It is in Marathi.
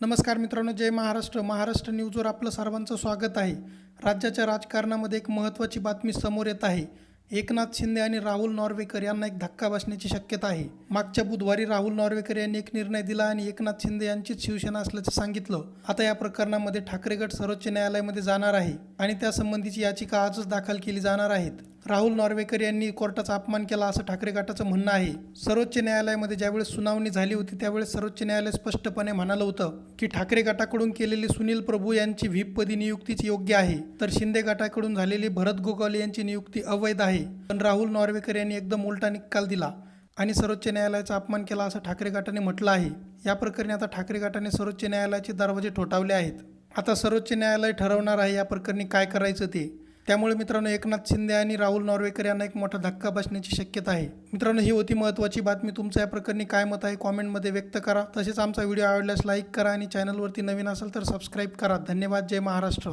नमस्कार मित्रांनो जय महाराष्ट्र. महाराष्ट्र न्यूजवर आपलं सर्वांचं स्वागत आहे. राज्याच्या राजकारणामध्ये एक महत्त्वाची बातमी समोर येत आहे. एकनाथ शिंदे आणि राहुल नॉर्वेकर यांना एक धक्का बसण्याची शक्यता आहे. मागच्या बुधवारी राहुल नॉर्वेकर यांनी एक निर्णय दिला आणि एकनाथ शिंदे यांचीच शिवसेना असल्याचं सांगितलं. आता या प्रकरणामध्ये ठाकरे गट सर्वोच्च न्यायालयामध्ये जाणार आहे आणि त्यासंबंधीची याचिका आजच दाखल केली जाणार आहेत राहुल नॉर्वेकर यांनी कोर्टाचा अपमान केला असं ठाकरे गटाचं म्हणणं आहे. सर्वोच्च न्यायालयामध्ये ज्यावेळेस सुनावणी झाली होती त्यावेळेस सर्वोच्च न्यायालय स्पष्टपणे म्हणालं होतं की ठाकरे गटाकडून केलेली सुनील प्रभू यांची व्हीपपदी नियुक्तीच योग्य आहे तर शिंदे गटाकडून झालेली भरत गोगावले यांची नियुक्ती अवैध आहे. पण राहुल नॉर्वेकर यांनी एकदम उलटा निकाल दिला आणि सर्वोच्च न्यायालयाचा अपमान केला असं ठाकरे गटाने म्हटलं आहे. या प्रकरणी आता ठाकरे गटाने सर्वोच्च न्यायालयाचे दरवाजे ठोठावले आहेत. आता सर्वोच्च न्यायालय ठरवणार आहे या प्रकरणी काय करायचं ते. त्यामुळे मित्रांनो एकनाथ शिंदे आणि राहुल नॉर्वेकर यांना एक मोठा धक्का बसण्याची शक्यता आहे. मित्रांनो ही होती महत्त्वाची बातमी. तुमचं या प्रकरणी काय मत आहे कॉमेंटमध्ये व्यक्त करा. तसेच आमचा व्हिडिओ आवडल्यास लाईक करा आणि चॅनलवरती नवीन असेल तर सबस्क्राईब करा. धन्यवाद. जय महाराष्ट्र.